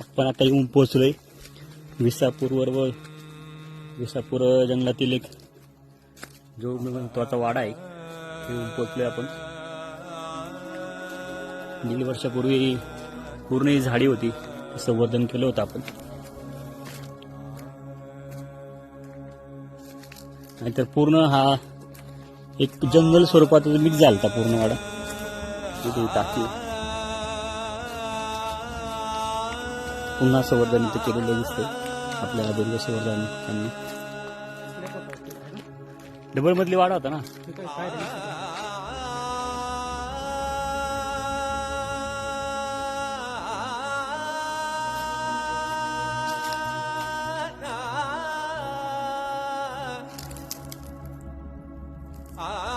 आपण आता येऊन पोहोचलोय. विसापूरवर व विसापूर जंगलातील एक जो मी म्हणतो आता वाडा आहे येऊन पोहोचलोय आपण. दीड वर्षापूर्वी पूर्ण ही झाडी होती संवर्धन केलं होतं आपण. नाहीतर पूर्ण हा एक जंगल स्वरूपात मिक्स झाला होता पूर्ण वाडा. टाकी. पुन्हा संवर्धन इथे केलेलं दिसतंय आपल्या दुर्ग संवर्धन त्यांनी डबल मधली वाढ होता ना Ah